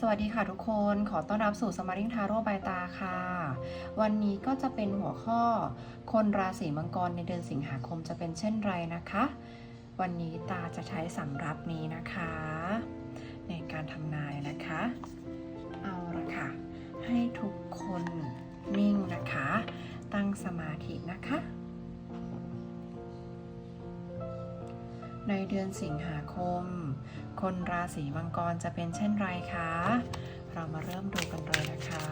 สวัสดีค่ะทุกคนขอต้อนรับสู่สมาริงทาโร่บายตาค่ะ วันนี้ก็จะเป็นหัวข้อ คนราศีมังกรในเดือนสิงหาคมจะเป็นเช่นไรนะคะ วันนี้ตาจะใช้สำรับนี้นะคะ ในการทำนายนะคะ เอาละค่ะ ให้ทุกคนนิ่งนะคะ ตั้งสมาธินะคะ ในเดือนสิงหาคม คนราศีมังกรจะเป็นเช่นไรคะ เรามาเริ่มดูกันเลยนะคะ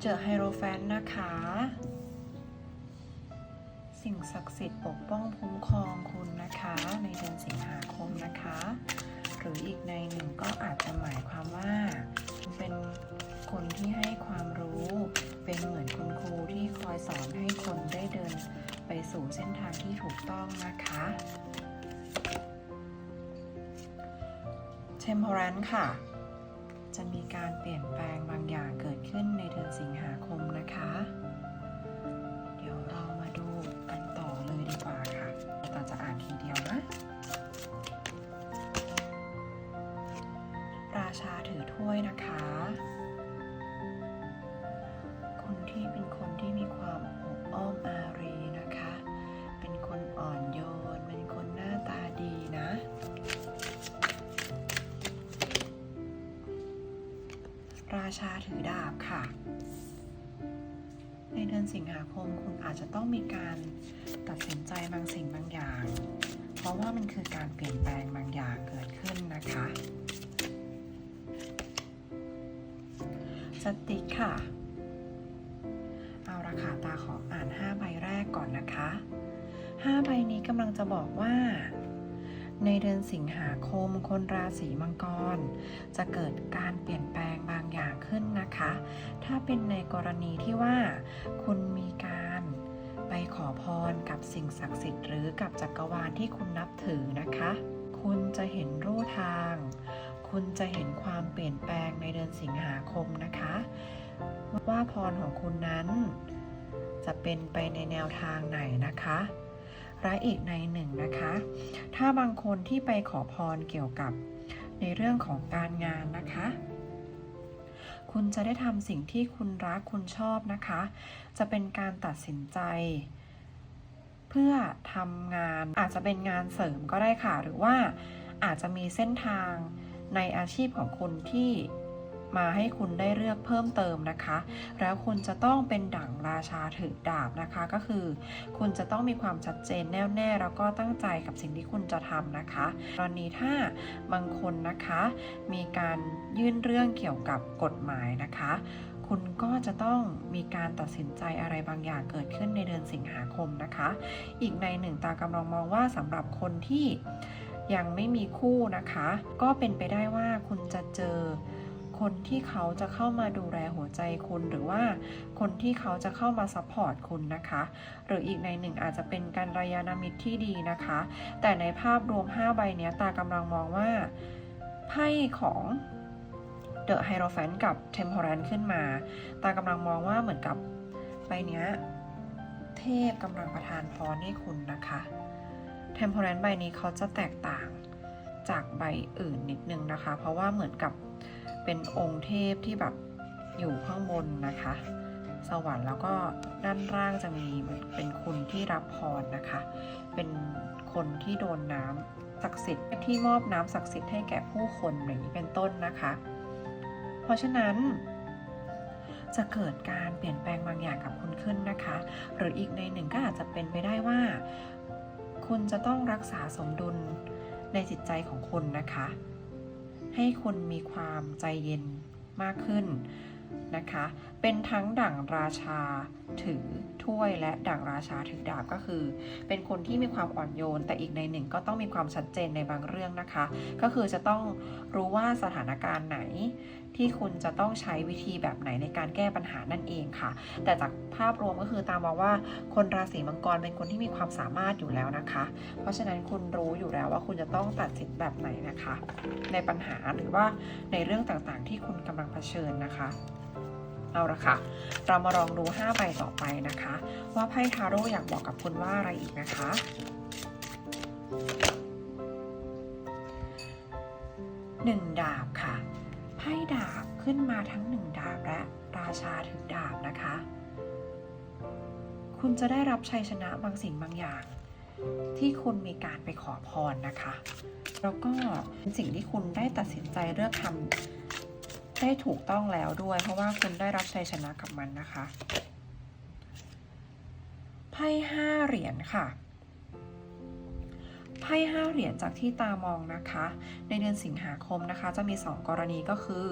เจอไฮโรแฟนนะคะ สิ่งศักดิ์สิทธิ์ปกป้องคุ้มครองคุณนะคะ ในเดือนสิงหาคมนะคะ หรืออีกในหนึ่งก็อาจจะหมายความว่าเป็นคนที่ให้ความรู้ เป็นเหมือนคุณครูที่คอยสอนให้คนได้เดิน ไปสู่เส้นทางที่ถูกต้องนะคะเทมโพรันค่ะ จะมีการเปลี่ยนแปลงบางอย่างเกิดขึ้นในเดือนสิงหาคมนะคะ ชาถือดาบค่ะ ในเดือนสิงหาคมคุณอาจจะต้องมีการตัดสินใจบางสิ่งบางอย่าง เพราะว่ามันคือการเปลี่ยนแปลงบางอย่างเกิดขึ้นนะคะสติกค่ะ เอาราคาตาขออ่าน 5 ใบแรกก่อนนะคะ 5 ใบนี้กำลังจะบอกว่า ในเดือนสิงหาคมคนราศีมังกร จะเกิดการเปลี่ยนแปลง เป็นในกรณีที่ว่า คุณมีการไปขอพรกับสิ่งศักดิ์สิทธิ์หรือกับจักรวาลที่คุณนับถือนะคะ คุณจะเห็นรูทาง คุณจะเห็นความเปลี่ยนแปลงในเดือนสิงหาคมนะคะ ว่าพรของคุณนั้น จะเป็นไปในแนวทางไหนนะคะและอีกในหนึ่งนะคะ ถ้าบางคนที่ไปขอพรเกี่ยวกับในเรื่องของการงานนะคะ คุณจะได้ทำสิ่งที่คุณรักคุณชอบนะคะ จะเป็นการตัดสินใจ เพื่อทำงานอาจจะเป็นงานเสริมก็ได้ค่ะ หรือว่าอาจจะมีเส้นทางในอาชีพของคุณที่ มาให้คุณได้เลือกเพิ่มเติมนะคะ แล้วคุณจะต้องเป็นดั่งราชาถือดาบนะคะ ก็คือ คุณจะต้องมีความชัดเจนแน่วแน่แล้วก็ตั้งใจกับสิ่งที่คุณจะทำนะคะตอนนี้ถ้าบางคนนะคะมีการยื่นเรื่องเกี่ยวกับกฎหมายนะคะคุณก็จะต้องมีการตัดสินใจอะไรบางอย่างเกิดขึ้นในเดือนสิงหาคมนะคะ อีกในหนึ่งตากำลังมองว่าสำหรับคนที่ยังไม่มีคู่นะคะ ก็เป็นไปได้ว่าคุณจะเจอ คนที่เขาจะเข้ามาดูแลหัวใจคุณ หรือว่าคนที่เขาจะเข้ามาซัพพอร์ตคุณนะคะ หรืออีกในหนึ่งอาจจะเป็นการระยานามิตรที่ดีนะคะ แต่ในภาพรวม 5 ใบเนี้ยตากำลังมองว่าไพ่ของ The Hierophant กับ Temperance ขึ้นมา ตากำลังมองว่าเหมือนกับใบเนี้ยเทพกำลังประทานพรให้คุณนะคะ Temperance ใบนี้เขาจะแตกต่างจากใบอื่นนิดนึงนะคะ เพราะว่าเหมือนกับ เป็นองค์เทพที่แบบอยู่ข้างบนนะคะ สวรรค์แล้วก็ด้านล่างจะมีเหมือนเป็นคุณที่รับพรนะคะ เป็นคนที่โดนน้ำศักดิ์สิทธิ์ที่มอบน้ำศักดิ์สิทธิ์ให้แก่ผู้คนอย่างนี้เป็นต้นนะคะ เพราะฉะนั้นจะเกิดการเปลี่ยนแปลงบางอย่างกับคุณขึ้นนะคะ หรืออีกในหนึ่งก็อาจจะเป็นไปได้ว่า คุณจะต้องรักษาสมดุลในจิตใจของคุณนะคะ ให้คุณมีความใจเย็นมากขึ้นนะคะ เป็นทั้งดั่งราชาถือถ้วยและดั่งราชาถือดาบก็คือ เป็นคนที่มีความอ่อนโยน แต่อีกในหนึ่งก็ต้องมีความชัดเจนในบางเรื่องนะคะ ก็คือจะต้องรู้ว่าสถานการณ์ไหนที่คุณจะต้องใช้วิธีแบบไหนในการแก้ปัญหานั่นเองค่ะ แต่จากภาพรวมก็คือตามมาว่าคนราศีมังกรเป็นคนที่มีความสามารถอยู่แล้วนะคะ เพราะฉะนั้นคุณรู้อยู่แล้วว่าคุณจะต้องตัดสินแบบไหนนะคะ ในปัญหาหรือว่าในเรื่องต่างๆ ที่คุณกำลังเผชิญนะคะ เอาละค่ะ เรามาลองดู5ใบต่อไปนะคะ ว่าไพ่ทาโร่อยากบอกกับคุณว่าอะไรอีกนะคะหนึ่งดาบค่ะไพ่ดาบขึ้นมาทั้งหนึ่งดาบและราชาถือดาบนะคะ คุณจะได้รับชัยชนะบางสิ่งบางอย่าง ที่คุณมีการไปขอพรนะคะ แล้วก็เป็นสิ่งที่คุณได้ตัดสินใจเลือกทำ ได้ถูกต้องแล้วด้วย เพราะว่าคุณได้รับชัยชนะกับมันนะคะไพ่ห้าเหรียญค่ะไพ่ห้าเหรียญจากที่ตามองนะคะ ในเดือนสิงหาคมนะคะ จะมี 2 กรณีก็คือ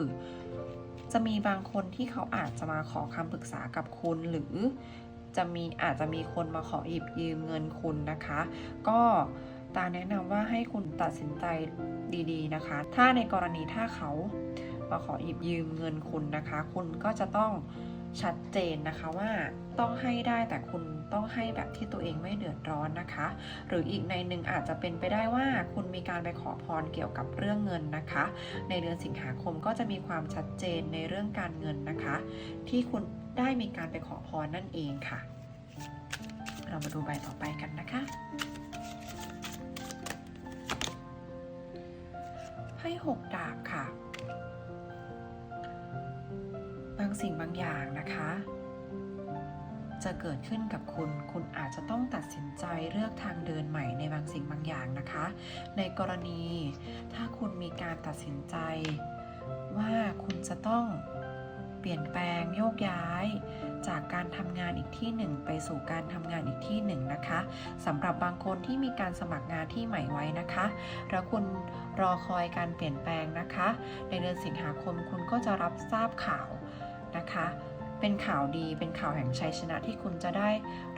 จะมีบางคนที่เขาอาจจะมาขอคำปรึกษากับคุณหรือจะมีอาจจะมีคนมาขอหยิบยืมเงินคุณนะคะ ก็ตาแนะนำว่าให้คุณตัดสินใจดีๆนะคะ ถ้าในกรณีถ้าเขา มาขอหยิบยืมเงินคุณนะคะ คุณก็จะต้องชัดเจนนะคะว่าต้องให้ได้แต่คุณต้องให้แบบที่ตัวเองไม่เดือดร้อนนะคะ หรืออีกในหนึ่งอาจจะเป็นไปได้ว่าคุณมีการไปขอพรเกี่ยวกับเรื่องเงินนะคะ ในเดือนสิงหาคมก็จะมีความชัดเจนในเรื่องการเงินนะคะ ที่คุณได้มีการไปขอพรนั่นเองค่ะ เรามาดูใบต่อไปกันนะคะไพ่หกดาบค่ะางสิ่งบางอย่างนะคะ จะเกิดขึ้นกับคุณ คุณอาจจะต้องตัดสินใจเลือกทางเดินใหม่ในบางสิ่งบางอย่างนะคะ ในกรณีถ้าคุณมีการตัดสินใจ ว่าคุณจะต้องเปลี่ยนแปลงโยกย้าย จากการทำงานอีกที่หนึ่ง ไปสู่การทำงานอีกที่หนึ่งนะคะสำหรับบางคนที่มีการสมัครงานที่ใหม่ไว้นะคะ แล้วคุณรอคอยการเปลี่ยนแปลงนะคะ ในเดือนสิงหาคมคุณก็จะรับทราบข่าว นะคะ เป็นข่าวดีเป็นข่าวแห่งชัยชนะที่คุณจะได้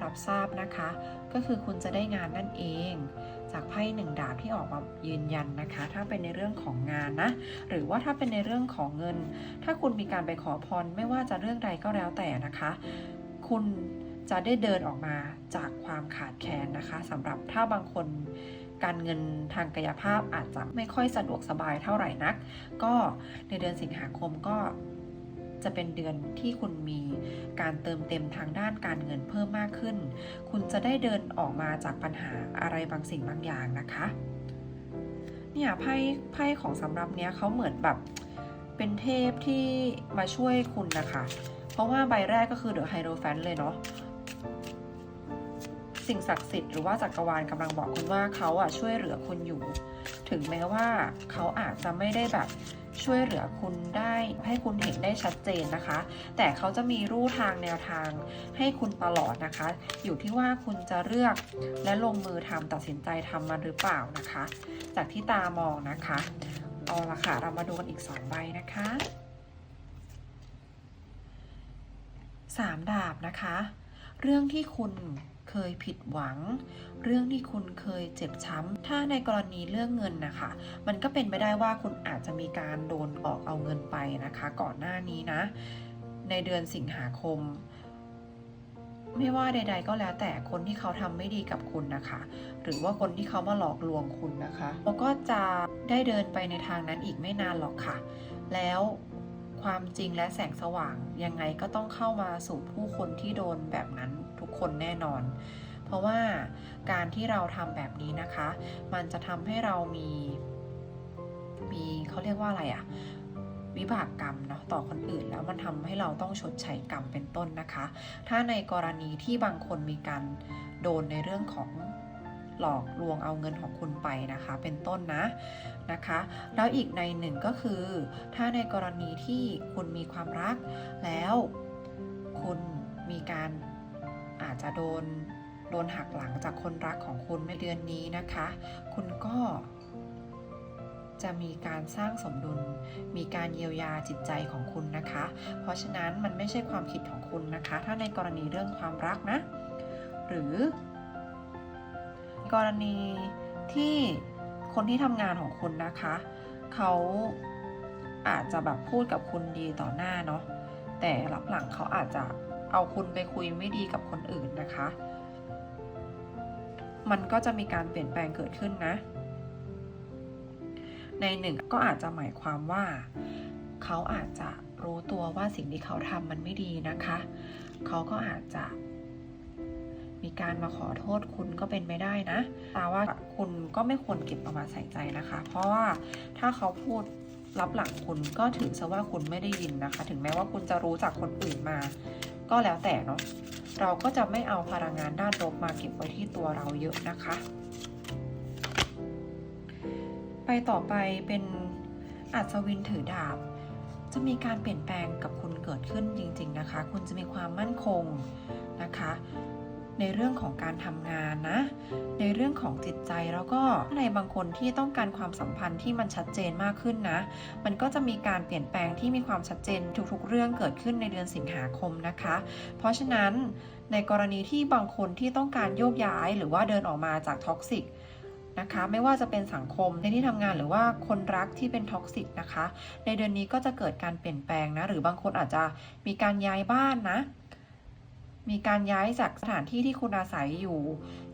รับทราบนะคะ ก็คือคุณจะได้งานนั่นเอง จากไพ่หนึ่งดาบที่ออกมายืนยันนะคะ ถ้าเป็นในเรื่องของงานนะ หรือว่าถ้าเป็นในเรื่องของเงิน ถ้าคุณมีการไปขอพรไม่ว่าจะเรื่องใดก็แล้วแต่นะคะ คุณจะได้เดินออกมาจากความขาดแคลนนะคะสำหรับถ้าบางคนการเงินทางกายภาพอาจจะไม่ค่อยสะดวกสบายเท่าไหร่นัก ก็ในเดือนสิงหาคมก็ จะเป็นเดือนที่คุณมีการเติมเต็มทางด้านการเงินเพิ่มมากขึ้น คุณจะได้เดินออกมาจากปัญหาอะไรบางสิ่งบางอย่างนะคะ เนี่ยไพ่ไพ่ของสำรับเนี้ยเขาเหมือนแบบเป็นเทพที่มาช่วยคุณนะคะ เพราะว่าใบแรกก็คือเดอะไฮโรแฟนเลยเนาะ สิ่งศักดิ์สิทธิ์หรือว่าจักรวาลกำลังบอกคุณว่าเขาอะช่วยเหลือคุณอยู่ ถึงแม้ว่าเขาอาจจะไม่ได้แบบช่วยเหลือคุณได้ให้คุณเห็นได้ชัดเจนนะคะ แต่เขาจะมีรูทางแนวทางให้คุณตลอดนะคะ อยู่ที่ว่าคุณจะเลือกและลงมือทำตัดสินใจทำมันหรือเปล่านะคะ จากที่ตามองนะคะเอาละค่ะเรามาดูกันอีก2ใบนะคะสามดาบนะคะ เรื่องที่คุณ เคยผิดหวัง เรื่องที่คุณเคยเจ็บช้ำ ถ้าในกรณีเรื่องเงินนะคะ มันก็เป็นไปได้ว่าคุณอาจจะมีการโดนออกเอาเงินไปนะคะ ก่อนหน้านี้นะ ในเดือนสิงหาคม ไม่ว่าใด ๆ ก็แล้วแต่คนที่เขาทำไม่ดีกับคุณนะคะ หรือว่าคนที่เขามาหลอกลวงคุณนะคะแล้วก็จะได้เดินไปในทางนั้นอีกไม่นานหรอกค่ะ แล้วความจริงและแสงสว่างยังไงก็ต้องเข้ามาสู่ผู้คนที่โดนแบบนั้น คนแน่นอน เพราะว่าการที่เราทำแบบนี้นะคะ มันจะทำให้เรามี มีเขาเรียกว่าอะไรอะวิบากกรรมเนาะต่อคนอื่นแล้วมันทำให้เราต้องชดใช้กรรมเป็นต้นนะคะ ถ้าในกรณีที่บางคนมีการโดนในเรื่องของหลอกลวงเอาเงินของคุณไปนะคะ เป็นต้นนะนะคะ แล้วอีกในหนึ่งก็คือ ถ้าในกรณีที่คุณมีความรักแล้วคุณมีการ อาจจะโดนโดนหักหลังจากคนรักของคุณในเดือนนี้นะคะ คุณก็จะมีการสร้างสมดุล มีการเยียวยาจิตใจของคุณนะคะ เพราะฉะนั้นมันไม่ใช่ความคิดของคุณนะคะ ถ้าในกรณีเรื่องความรักนะ หรือกรณีที่คนที่ทำงานของคุณนะคะ เขาอาจจะแบบพูดกับคุณดีต่อหน้าเนาะ แต่รับหลังเขาอาจจะ เอาคุณไปคุยไม่ดีกับคนอื่นนะคะ มันก็จะมีการเปลี่ยนแปลงเกิดขึ้นนะ ในหนึ่งก็อาจจะหมายความว่า เขาอาจจะรู้ตัวว่าสิ่งที่เขาทำมันไม่ดีนะคะ เขาก็อาจจะมีการมาขอโทษคุณก็เป็นไปได้นะ แต่ว่าคุณก็ไม่ควรเก็บเอามาใส่ใจนะคะ เพราะว่าถ้าเขาพูดรับหลังคุณก็ถือซะว่าคุณไม่ได้ยินนะคะ ถึงแม้ว่าคุณจะรู้จากคนอื่นมา ก็แล้วแต่เนาะเราก็จะไม่เอาพลังงานด้านลบมาเก็บไว้ที่ตัวเราเยอะนะคะ ไปต่อไปเป็นอัศวินถือดาบ จะมีการเปลี่ยนแปลงกับคุณเกิดขึ้นจริง ๆนะคะ คุณจะมีความมั่นคงนะคะ ในเรื่องของการทำงานนะ ในเรื่องของจิตใจแล้วก็ในบางคนที่ต้องการความสัมพันธ์ที่มันชัดเจนมากขึ้นนะ มันก็จะมีการเปลี่ยนแปลงที่มีความชัดเจนทุกๆ เรื่องเกิดขึ้นในเดือนสิงหาคมนะคะ เพราะฉะนั้นในกรณีที่บางคนที่ต้องการโยกย้าย หรือว่าเดินออกมาจากท็อกซิกนะคะไม่ว่าจะเป็นสังคมในที่ทำงานหรือว่าคนรักที่เป็นท็อกซิกนะคะ ในเดือนนี้ก็จะเกิดการเปลี่ยนแปลงนะ หรือบางคนอาจจะมีการย้ายบ้านนะ มีการย้ายจากสถานที่ที่คุณอาศัยอยู่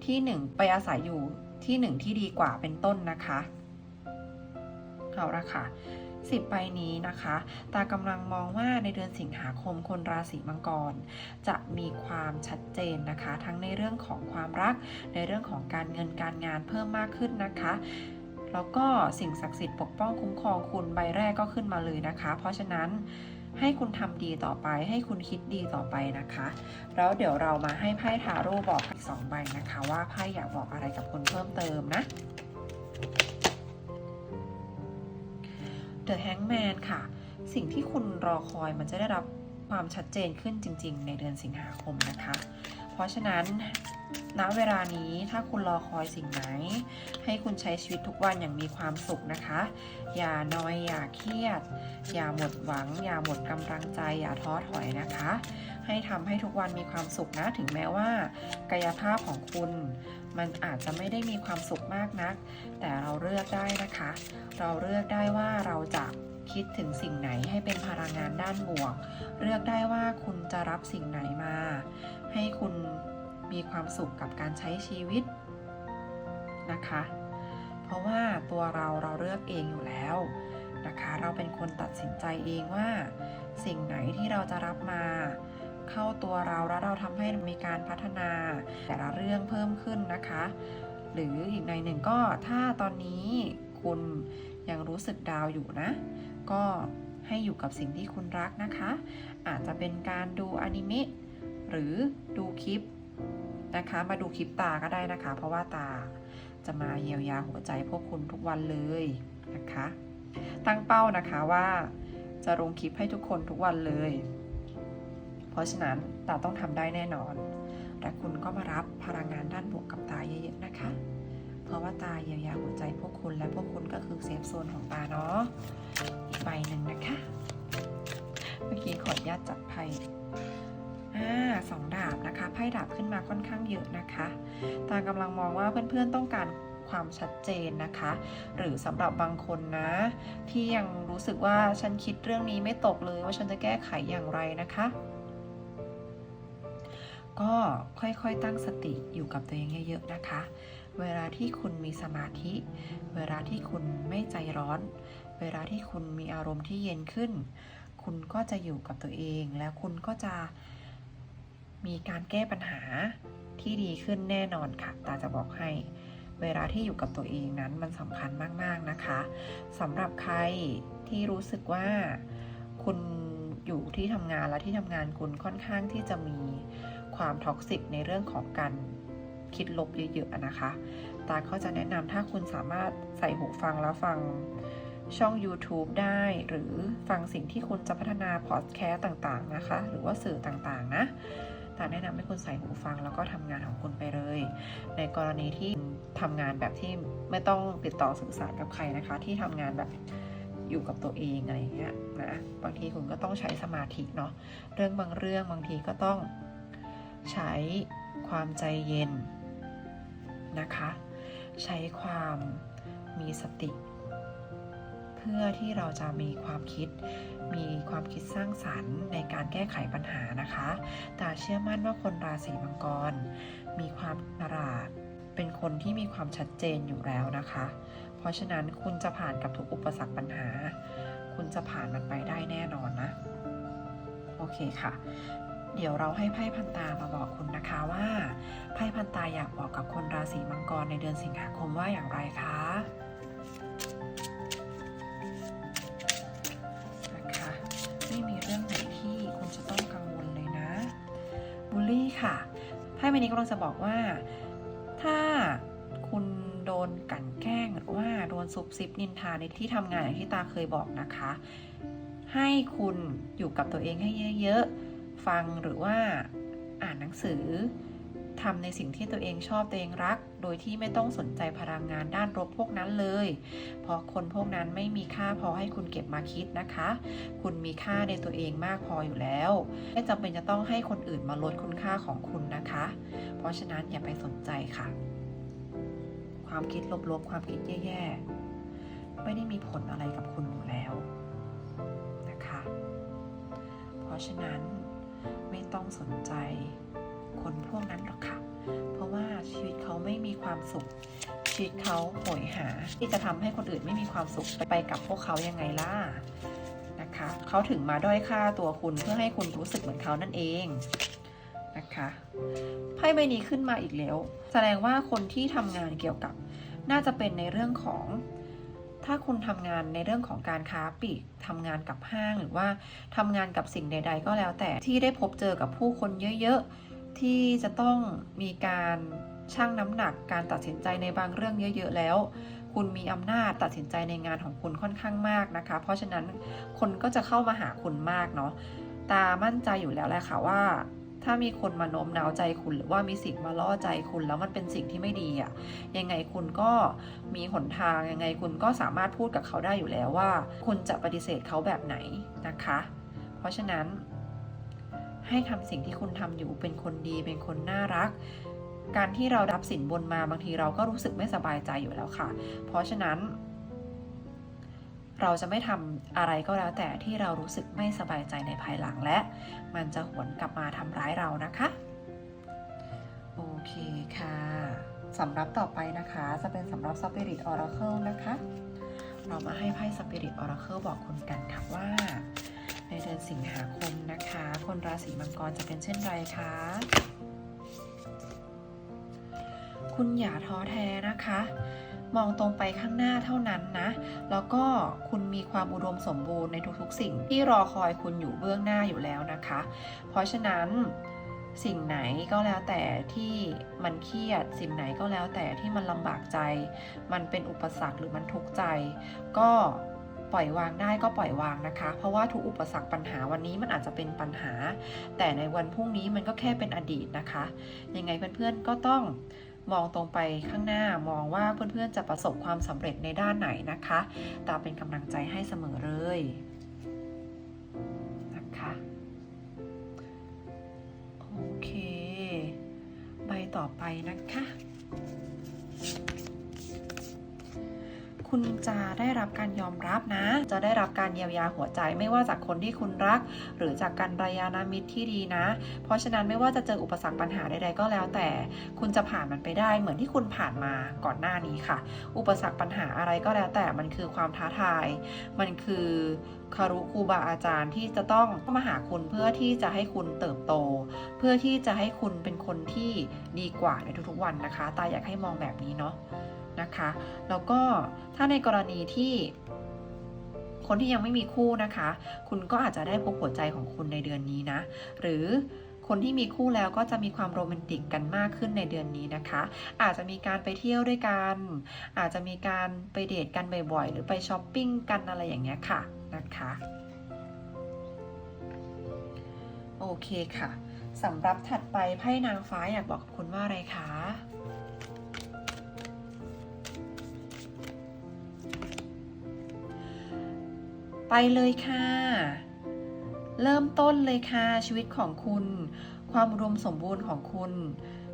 ที่หนึ่งไปอาศัยอยู่ที่หนึ่งที่ดีกว่าเป็นต้นนะคะเอาละค่ะสิบใบนี้นะคะ ตากำลังมองว่าในเดือนสิงหาคมคนราศีมังกร จะมีความชัดเจนนะคะ ทั้งในเรื่องของความรัก ในเรื่องของการเงินการงานเพิ่มมากขึ้นนะคะแล้วก็สิ่งศักดิ์สิทธิ์ปกป้องคุ้มครองคุณใบแรกก็ขึ้นมาเลยนะคะ เพราะฉะนั้น ให้คุณทำดีต่อไป ให้คุณคิดดีต่อไปนะคะ แล้วเดี๋ยวเรามาให้ไพ่ทาโร่บอกอีกสองใบนะคะ ว่าไพ่อยากบอกอะไรกับคุณเพิ่มเติมนะ The Hangman ค่ะ สิ่งที่คุณรอคอยมันจะได้รับความชัดเจนขึ้นจริง ๆ ในเดือนสิงหาคมนะคะ ราะฉะนั้นณเวลานี้ถ้าคุณรอคอยสิ่งไหน ให้คุณใช้ชีวิตทุกวันอย่างมีความสุขนะคะ อย่านอยอย่าเครียด อย่าหมดหวัง อย่าหมดกำลังใจ อย่าท้อถอยนะคะ ให้ทำให้ทุกวันมีความสุขนะถึงแม้ว่า กายภาพของคุณ มันอาจจะไม่ได้มีความสุขมากนัก แต่เราเลือกได้นะคะ เราเลือกได้ว่าเราจะ คิดถึงสิ่งไหนให้เป็นพลังงานด้านบวก เลือกได้ว่าคุณจะรับสิ่งไหนมา ให้คุณมีความสุขกับการใช้ชีวิตนะคะ เพราะว่าตัวเราเราเลือกเองอยู่แล้วนะคะ เราเป็นคนตัดสินใจเองว่า สิ่งไหนที่เราจะรับมา เข้าตัวเราแล้วเราทำให้มีการพัฒนา แต่ละเรื่องเพิ่มขึ้นนะคะ หรืออีกในหนึ่งก็ถ้าตอนนี้คุณยังรู้สึกดาวอยู่นะ ก็ให้อยู่กับสิ่งที่คุณรักนะคะ อาจจะเป็นการดูอนิเมะหรือดูคลิปนะคะ มาดูคลิปตาก็ได้นะคะ เพราะว่าตาจะมาเยียวยาหัวใจพวกคุณทุกวันเลยนะคะ ตั้งเป้านะคะว่าจะลงคลิปให้ทุกคนทุกวันเลย เพราะฉะนั้นตาต้องทำได้แน่นอน และคุณก็มารับพลังงานด้านบวกกับตาเยอะๆนะคะ เพราะว่าตาเยียวยาหัวใจพวกคุณและพวกคุณก็คือเซฟโซนของตาเนาะ ใบหนึ่งนะคะ เมื่อกี้ขออนุญาตจับไพ่อ่าสองดาบนะคะไพ่ดาบขึ้นมาค่อนข้างเยอะนะคะตากำลังมองว่าเพื่อนๆต้องการความชัดเจนนะคะ หรือสำหรับบางคนนะ ที่ยังรู้สึกว่าฉันคิดเรื่องนี้ไม่ตกเลยว่าฉันจะแก้ไขอย่างไรนะคะ ก็ค่อยๆตั้งสติอยู่กับตัวเองเยอะๆนะคะ เวลาที่คุณมีสมาธิ เวลาที่คุณไม่ใจร้อน เวลาที่คุณมีอารมณ์ที่เย็นขึ้น คุณก็จะอยู่กับตัวเอง แล้วคุณก็จะมีการแก้ปัญหาที่ดีขึ้นแน่นอนค่ะ ตาจะบอกให้ เวลาที่อยู่กับตัวเองนั้นมันสำคัญมาก ๆ นะคะสำหรับใครที่รู้สึกว่าคุณอยู่ที่ทำงานและที่ทำงานคุณค่อนข้างที่จะมีความท็อกซิกในเรื่องของการคิดลบเยอะๆนะคะ ตาก็จะแนะนำถ้าคุณสามารถใส่หูฟังแล้วฟัง ช่อง YouTube ได้ หรือฟังสิ่งที่คุณจะพัฒนาพอดแคสต์ต่างๆนะคะ หรือว่าสื่อต่างๆนะแตาแนะนำให้คุณใส่หูฟังแล้วก็ทำงานของคุณไปเลย ในกรณีที่ทำงานแบบที่ไม่ต้องติดต่อสื่อสารกับใครนะคะ ที่ทำงานแบบอยู่กับตัวเองอะไรอย่างเงี้ยนะบางทีคุณก็ต้องใช้สมาธิเนาะเรื่องบางเรื่องบางทีก็ต้องใช้ความใจเย็นนะคะ ใช้ความมีสติ พื่อที่เราจะมีความคิด มีความคิดสร้างสรรค์ในการแก้ไขปัญหานะคะ แต่เชื่อมั่นว่าคนราศีมังกร มีความฉลาดเป็นคนที่มีความชัดเจนอยู่แล้วนะคะ เพราะฉะนั้นคุณจะผ่านกับทุกอุปสรรคปัญหา คุณจะผ่านมันไปได้แน่นอนนะ โอเคค่ะเดี๋ยวเราให้ไพ่พันตามาบอกคุณนะคะว่า ไพ่พันตาอยากบอกกับคนราศีมังกรในเดือนสิงหาคมว่าอย่างไรคะ ลังจะบอกว่า ถ้าคุณโดนกันแกล้งหรือว่าโดนซุบซิบนินทาในที่ทำงานอย่างที่ตาเคยบอกนะคะ ให้คุณอยู่กับตัวเองให้เยอะๆ ฟังหรือว่าอ่านหนังสือทำในสิ่งที่ตัวเองชอบตัวเองรัก โดยที่ไม่ต้องสนใจพลังงานด้านลบพวกนั้นเลย เพราะคนพวกนั้นไม่มีค่าพอให้คุณเก็บมาคิดนะคะ คุณมีค่าในตัวเองมากพออยู่แล้ว ไม่จำเป็นจะต้องให้คนอื่นมาลดคุณค่าของคุณนะคะ เพราะฉะนั้นอย่าไปสนใจค่ะ ความคิดลบๆ ความคิดแย่ๆ ไม่ได้มีผลอะไรกับคุณอยู่แล้วนะคะ เพราะฉะนั้นไม่ต้องสนใจคนพวกนั้นหรอกค่ะ เพราะว่าชีวิตเขาไม่มีความสุข ชีวิตเขาโหยหา ที่จะทำให้คนอื่นไม่มีความสุขไปกับพวกเขายังไงล่ะนะคะ เขาถึงมาด้อยค่าตัวคุณเพื่อให้คุณรู้สึกเหมือนเขานั่นเอง นะคะไพ่ใบนี้ขึ้นมาอีกแล้ว แสดงว่าคนที่ทำงานเกี่ยวกับ น่าจะเป็นในเรื่องของ ถ้าคุณทำงานในเรื่องของการค้าปลีกทำงานกับห้างหรือว่าทำงานกับสิ่งใด ๆ ก็แล้วแต่ที่ได้พบเจอกับผู้คนเยอะๆ ที่จะต้องมีการชั่งน้ำหนักการตัดสินใจในบางเรื่องเยอะๆแล้ว คุณมีอำนาจตัดสินใจในงานของคุณค่อนข้างมากนะคะ เพราะฉะนั้นคนก็จะเข้ามาหาคุณมากเนาะตามั่นใจอยู่แล้วแหละค่ะว่า ถ้ามีคนมาโน้มน้าวใจคุณหรือว่ามีสิ่งมาล่อใจคุณแล้วมันเป็นสิ่งที่ไม่ดีอะ่ะยังไงคุณก็มีหนทางยังไงคุณก็สามารถพูดกับเขาได้อยู่แล้วว่า คุณจะปฏิเสธเขาแบบไหนนะคะ เพราะฉะนั้น ให้ทำสิ่งที่คุณทำอยู่เป็นคนดีเป็นคนน่ารัก การที่เรารับสินบนมาบางทีเราก็รู้สึกไม่สบายใจอยู่แล้วค่ะ เพราะฉะนั้น เราจะไม่ทำอะไรก็แล้วแต่ที่เรารู้สึกไม่สบายใจในภายหลังและ มันจะหวนกลับมาทำร้ายเรานะคะ โอเคค่ะสำหรับต่อไปนะคะ จะเป็นสำหรับ Spirit Oracle นะคะ เรามาให้ไพ่ Spirit Oracle บอกคุณกันค่ะว่า ในเดือนสิงหาคมนะคะ คนราศีมังกรจะเป็นเช่นไรคะคุณอย่าท้อแท้นะคะ มองตรงไปข้างหน้าเท่านั้นนะ แล้วก็คุณมีความอุดมสมบูรณ์ในทุกๆ สิ่งที่รอคอยคุณอยู่เบื้องหน้าอยู่แล้วนะคะ เพราะฉะนั้นสิ่งไหนก็แล้วแต่ที่มันเครียด สิ่งไหนก็แล้วแต่ที่มันลำบากใจ มันเป็นอุปสรรคหรือมันทุกข์ใจ ก็ปล่อยวางได้ก็ปล่อยวางนะคะ เพราะว่าทุกอุปสรรคปัญหาวันนี้มันอาจจะเป็นปัญหา แต่ในวันพรุ่งนี้มันก็แค่เป็นอดีตนะคะ ยังไงเพื่อนๆก็ต้อง มองตรงไปข้างหน้ามองว่าเพื่อนๆจะประสบความสำเร็จในด้านไหนนะคะ ตาเป็นกำลังใจให้เสมอเลยนะคะโอเค ใบต่อไปนะคะ คุณจะได้รับการยอมรับนะ จะได้รับการเยียวยาหัวใจไม่ว่าจากคนที่คุณรัก หรือจากการรายานามิตรที่ดีนะ เพราะฉะนั้นไม่ว่าจะเจออุปสรรคปัญหาใดๆก็แล้ว แต่คุณจะผ่านมันไปได้ เหมือนที่คุณผ่านมาก่อนหน้านี้ค่ะ อุปสรรคปัญหาอะไรก็แล้ว แต่มันคือความท้าทาย มันคือคารุครูบาอาจารย์ที่จะต้องมาหาคุณเพื่อที่จะให้คุณเติบโต เพื่อที่จะให้คุณเป็นคนที่ดีกว่าในทุกๆวันนะคะ ตาอยากให้มองแบบนี้เนาะ นะคะ แล้วก็ถ้าในกรณีที่คนที่ยังไม่มีคู่นะคะ คุณก็อาจจะได้พบหัวใจของคุณในเดือนนี้นะ หรือคนที่มีคู่แล้วก็จะมีความโรแมนติกกันมากขึ้นในเดือนนี้นะคะ อาจจะมีการไปเที่ยวด้วยกัน อาจจะมีการไปเดทกันบ่อยๆ หรือไปช้อปปิ้งกันอะไรอย่างเงี้ยค่ะนะคะ โอเคค่ะสำหรับถัดไปไพ่นางฟ้าอยากบอกกับคุณว่าอะไรคะ ไปเลยค่ะ เริ่มต้นเลยค่ะชีวิตของคุณ ความรวมสมบูรณ์ของคุณ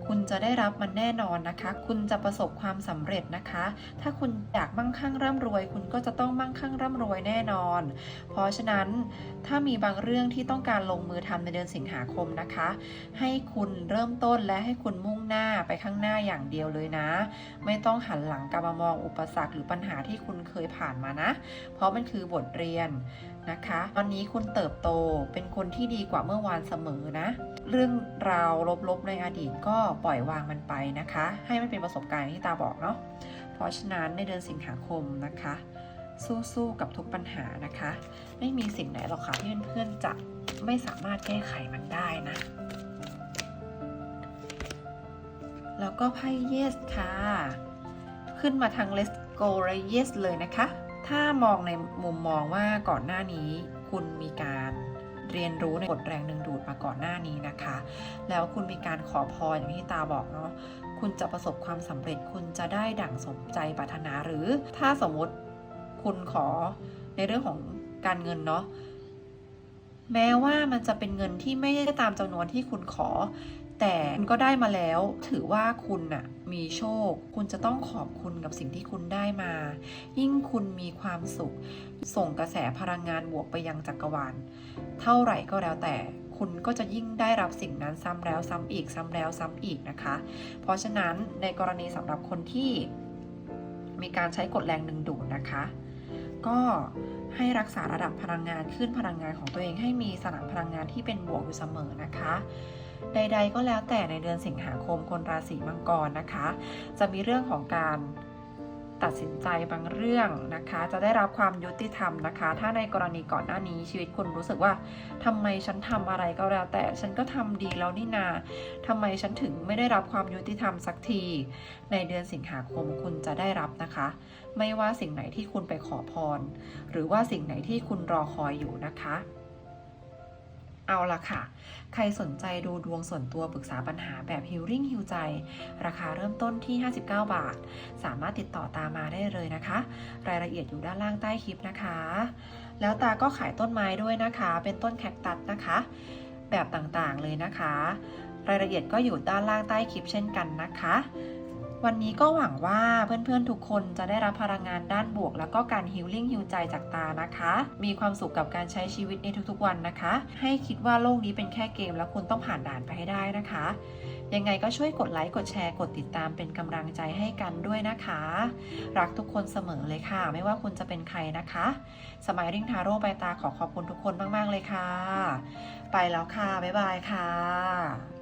คุณจะได้รับมันแน่นอนนะคะ คุณจะประสบความสำเร็จนะคะ ถ้าคุณอยากมั่งคั่งร่ำรวย คุณก็จะต้องมั่งคั่งร่ำรวยแน่นอน เพราะฉะนั้นถ้ามีบางเรื่องที่ต้องการลงมือทำในเดือนสิงหาคมนะคะ ให้คุณเริ่มต้นและให้คุณมุ่งหน้าไปข้างหน้าอย่างเดียวเลยนะ ไม่ต้องหันหลังกลับมามองอุปสรรคหรือปัญหาที่คุณเคยผ่านมานะ เพราะมันคือบทเรียน นะคะ ตอนนี้คุณเติบโตเป็นคนที่ดีกว่าเมื่อวานเสมอนะ เรื่องราวลบๆในอดีตก็ปล่อยวางมันไปนะคะ ให้มันเป็นประสบการณ์ที่ตาบอกเนาะ เพราะฉะนั้นในเดือนสิงหาคมนะคะ สู้ๆกับทุกปัญหานะคะ ไม่มีสิ่งไหนหรอกค่ะที่เพื่อนๆจะไม่สามารถแก้ไขมันได้นะ แล้วก็ไพ่ yes ค่ะ ขึ้นมาทาง let's go และ yes เลยนะคะ ถ้ามองในมุมมองว่าก่อนหน้านี้คุณมีการเรียนรู้ในกฎแรงดึงดูดมาก่อนหน้านี้นะคะ แล้วคุณมีการขอพรอย่างที่ตาบอกเนาะ คุณจะประสบความสำเร็จ คุณจะได้ดั่งสมใจปรารถนา หรือถ้าสมมติคุณขอในเรื่องของการเงินเนาะ แม้ว่ามันจะเป็นเงินที่ไม่ได้ตามจำนวนที่คุณขอ แต่คุณก็ได้มาแล้ว ถือว่าคุณน่ะมีโชค คุณจะต้องขอบคุณกับสิ่งที่คุณได้มา ยิ่งคุณมีความสุข ส่งกระแสพลังงานบวกไปยังจักรวาล เท่าไหร่ก็แล้วแต่คุณก็จะยิ่งได้รับสิ่งนั้นซ้ำแล้วซ้ำอีกซ้ำแล้วซ้ำอีกนะคะ เพราะฉะนั้นในกรณีสำหรับคนที่มีการใช้กฎแรงดึงดูดนะคะ ก็ให้รักษาระดับพลังงานขึ้นพลังงานของตัวเองให้มีสนามพลังงานที่เป็นบวกอยู่เสมอนะคะ ใด ๆ ก็แล้วแต่ในเดือนสิงหาคมคนราศีมังกรนะคะ จะมีเรื่องของการตัดสินใจบางเรื่องนะคะ จะได้รับความยุติธรรมนะคะ ถ้าในกรณีก่อนหน้านี้ชีวิตคุณรู้สึกว่าทำไมฉันทำอะไรก็แล้วแต่ฉันก็ทำดีแล้วนี่นาทำไมฉันถึงไม่ได้รับความยุติธรรมสักที ในเดือนสิงหาคมคุณจะได้รับนะคะ ไม่ว่าสิ่งไหนที่คุณไปขอพร หรือว่าสิ่งไหนที่คุณรอคอยอยู่นะคะ เอาละค่ะ ใครสนใจดูดวงส่วนตัวปรึกษาปัญหาแบบ Healing ฮิวใจ ราคาเริ่มต้นที่ 59 บาท สามารถติดต่อตามมาได้เลยนะคะ รายละเอียดอยู่ด้านล่างใต้คลิปนะคะ แล้วตาก็ขายต้นไม้ด้วยนะคะ เป็นต้นแคคตัสนะคะ แบบต่างๆเลยนะคะ รายละเอียดก็อยู่ด้านล่างใต้คลิปเช่นกันนะคะ วันนี้ก็หวังว่าเพื่อนๆทุกคนจะได้รับพลังงานด้านบวก แล้วก็การฮิลลิ่งฮิวใจจากตานะคะ มีความสุขกับการใช้ชีวิตในทุกๆวันนะคะ ให้คิดว่าโลกนี้เป็นแค่เกม แล้วคุณต้องผ่านด่านไปให้ได้นะคะ ยังไงก็ช่วยกดไลค์กดแชร์กดติดตามเป็นกำลังใจให้กันด้วยนะคะ รักทุกคนเสมอเลยค่ะ ไม่ว่าคุณจะเป็นใครนะคะ สมัยริ่งทาโร่ใบตาขอขอบคุณทุกคนมากๆเลยค่ะ ไปแล้วค่ะบ๊ายบายค่ะ